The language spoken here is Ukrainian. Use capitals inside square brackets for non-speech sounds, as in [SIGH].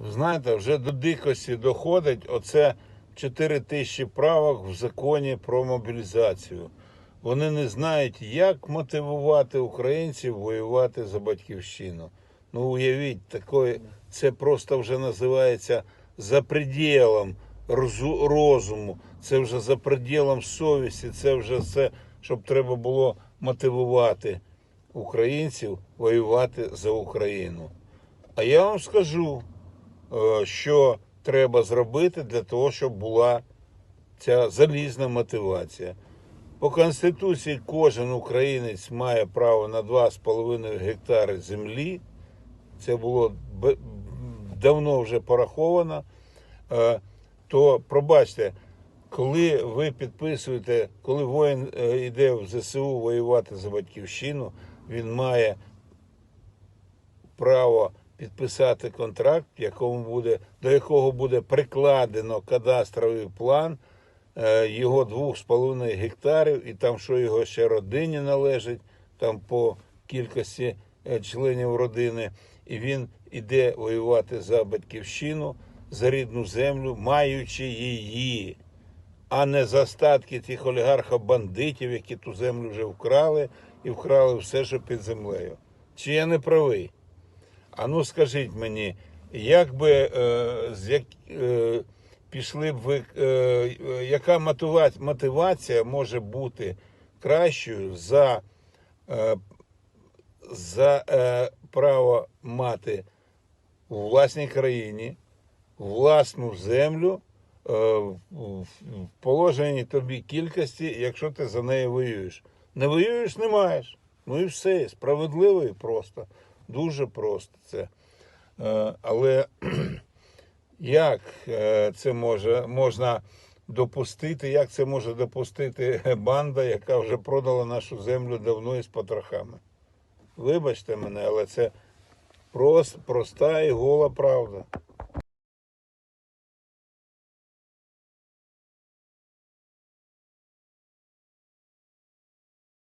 знаєте, вже до дикості доходить оце 4 тисячі правок в законі про мобілізацію. Вони не знають, як мотивувати українців воювати за батьківщину. Ну, уявіть, такої, це просто вже називається за пределом розуму, це вже за пределом совісті, це вже все, щоб треба було мотивувати українців воювати за Україну. А я вам скажу, що треба зробити для того, щоб була ця залізна мотивація. По Конституції кожен українець має право на 2,5 гектари землі. Це було давно вже пораховано. Е, То пробачте, коли ви підписуєте, коли воїн е, йде в ЗСУ воювати за батьківщину, він має право підписати контракт, якому буде, до якого буде прикладено кадастровий план е, його 2,5 гектарів, і там, що його ще родині належить, там по кількості е, членів родини, і він іде воювати за батьківщину, за рідну землю, маючи її, а не за статки тих олігархів-бандитів, які ту землю вже вкрали і вкрали все, що під землею. Чи я не правий? А ну скажіть мені, як би е, з як, е, пішли б ви, е, е, яка мотивація може бути кращою за, е, за е, право мати у власній країні власну землю е, в положеній тобі кількості, якщо ти за неї воюєш? Не воюєш, не маєш. Ну і все, справедливо і просто. Дуже просто це. Е, Але [CLEARS THROAT] як е, це може, можна допустити, як це може допустити банда, яка вже продала нашу землю давно із потрохами? Вибачте мене, але це прост, проста і гола правда.